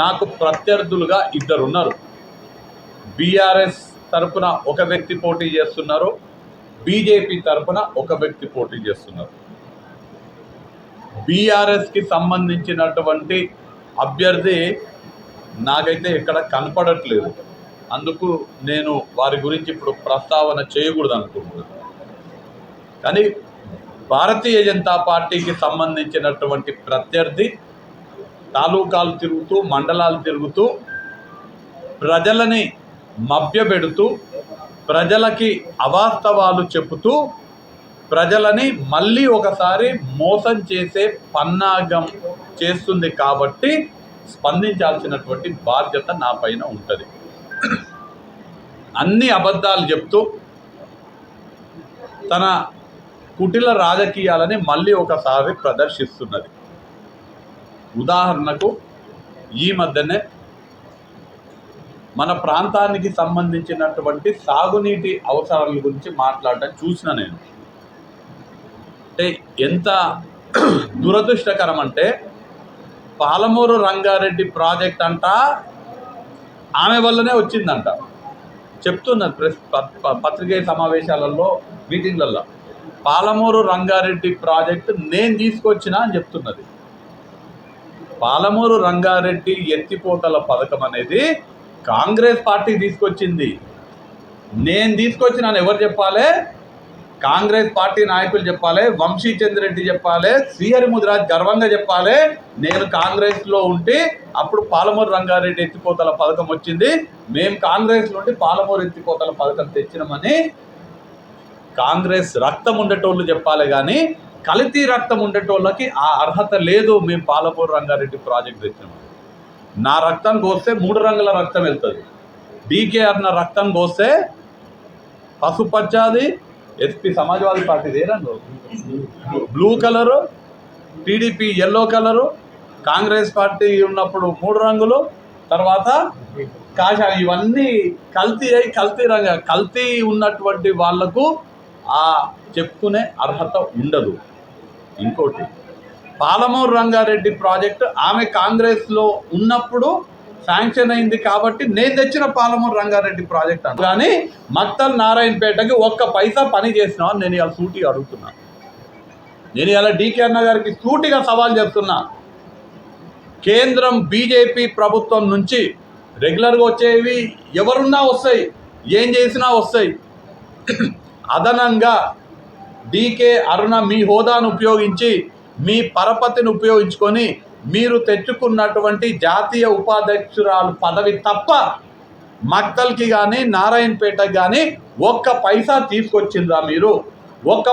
నాకు ప్రత్యర్థులుగా ఇద్దరు ఉన్నారు బీఆర్ఎస్ తరపున ఒక వ్యక్తి పోటీ చేస్తున్నారు. బీజేపీ తరపున ఒక వ్యక్తి పోటీ చేస్తున్నారు. బీఆర్ఎస్కి సంబంధించినటువంటి అభ్యర్థి నాకైతే ఇక్కడ కనపడట్లేదు. అందుకు నేను వారి గురించి ఇప్పుడు ప్రస్తావన చేయకూడదు అనుకుంటున్నాను కానీ భారతీయ జనతా పార్టీకి సంబంధించినటువంటి ప్రత్యర్థి తాలూకాలు తిరుగుతూ మండలాలు తిరుగుతూ ప్రజలని మభ్యపెడుతూ ప్రజలకి అవాస్తవాలు చెబుతూ ప్రజలని మళ్ళీ ఒకసారి మోసం చేసే పన్నాగం చేస్తుంది కాబట్టి స్పందించాల్సినటువంటి బాధ్యత నా పైన ఉంటుంది. అన్ని అబద్ధాలు చెప్తూ తన కుటిల రాజకీయాలని మళ్ళీ ఒకసారి ప్రదర్శిస్తున్నది. ఉదాహరణకు ఈ మధ్యనే మన ప్రాంతానికి సంబంధించినటువంటి సాగునీటి అవసరాల గురించి మాట్లాడటం చూసిన నేను. అంటే ఎంత దురదృష్టకరం అంటే పాలమూరు రంగారెడ్డి ప్రాజెక్ట్ అంట ఆమె వల్లనే వచ్చిందంట. చెప్తున్నది ప్రెస్ ప- పత్రికేయ సమావేశాలలో మీటింగ్లలో. పాలమూరు రంగారెడ్డి ప్రాజెక్టు నేను తీసుకొచ్చిన అని చెప్తున్నది. పాలమూరు రంగారెడ్డి ఎత్తిపోతల పథకం అనేది కాంగ్రెస్ పార్టీ తీసుకొచ్చింది. నేను తీసుకొచ్చినాను ఎవరు చెప్పాలి? కాంగ్రెస్ పార్టీ నాయకులు చెప్పాలి వంశీ చంద్రెడ్డి చెప్పాలి శ్రీహరి ముదిరాజ్ గర్వంగా చెప్పాలి నేను కాంగ్రెస్లో ఉంటే అప్పుడు పాలమూరు రంగారెడ్డి ఎత్తిపోతల పథకం వచ్చింది. మేము కాంగ్రెస్ నుండి పాలమూరు ఎత్తిపోతల పథకం తెచ్చినామని కాంగ్రెస్ రక్తం ఉండేటోళ్ళు చెప్పాలి కానీ కల్తీ రక్తం ఉండేటోళ్ళకి ఆ అర్హత లేదు. మేము పాలపూర్ రంగారెడ్డి ప్రాజెక్ట్ తెచ్చినామని నా రక్తం కోస్తే మూడు రంగుల రక్తం వెళ్తుంది. డీకే అన్న రక్తం కోస్తే పసుపచ్చాది ఎస్పీ సమాజ్వాదీ పార్టీది ఏ రంగు blue colour TDP yellow colour Congress party ఉన్నప్పుడు మూడు రంగులు తర్వాత కాషా ఇవన్నీ కల్తీ అయి కల్తీ రంగ కల్తీ ఉన్నటువంటి వాళ్ళకు ఆ చెప్పుకునే అర్హత ఉండదు. ఇంకోటి పాలమూరు రంగారెడ్డి ప్రాజెక్టు ఆమె కాంగ్రెస్లో ఉన్నప్పుడు శాంక్షన్ అయింది కాబట్టి నేను తెచ్చిన పాలమూరు రంగారెడ్డి ప్రాజెక్ట్ అని. కానీ మక్తల్ నారాయణపేటకి ఒక్క పైసా పని చేసినా అని నేను ఇలా సూటిగా అడుగుతున్నా. నేను ఇలా డీకే అన్న గారికి సూటిగా సవాల్ చేస్తున్నా. కేంద్రం బీజేపీ ప్రభుత్వం నుంచి రెగ్యులర్గా వచ్చేవి ఎవరున్నా వస్తాయి ఏం చేసినా వస్తాయి. అదనంగా డీకే అరుణ మీ హోదాను ఉపయోగించి మీ పరపతిని ఉపయోగించుకొని మీరు తెచ్చుకున్నటువంటి జాతీయ ఉపాధ్యక్షురాలు పదవి తప్ప మక్తల్కి కానీ నారాయణపేటకి కానీ ఒక్క పైసా తీసుకొచ్చిందా మీరు. ఒక్క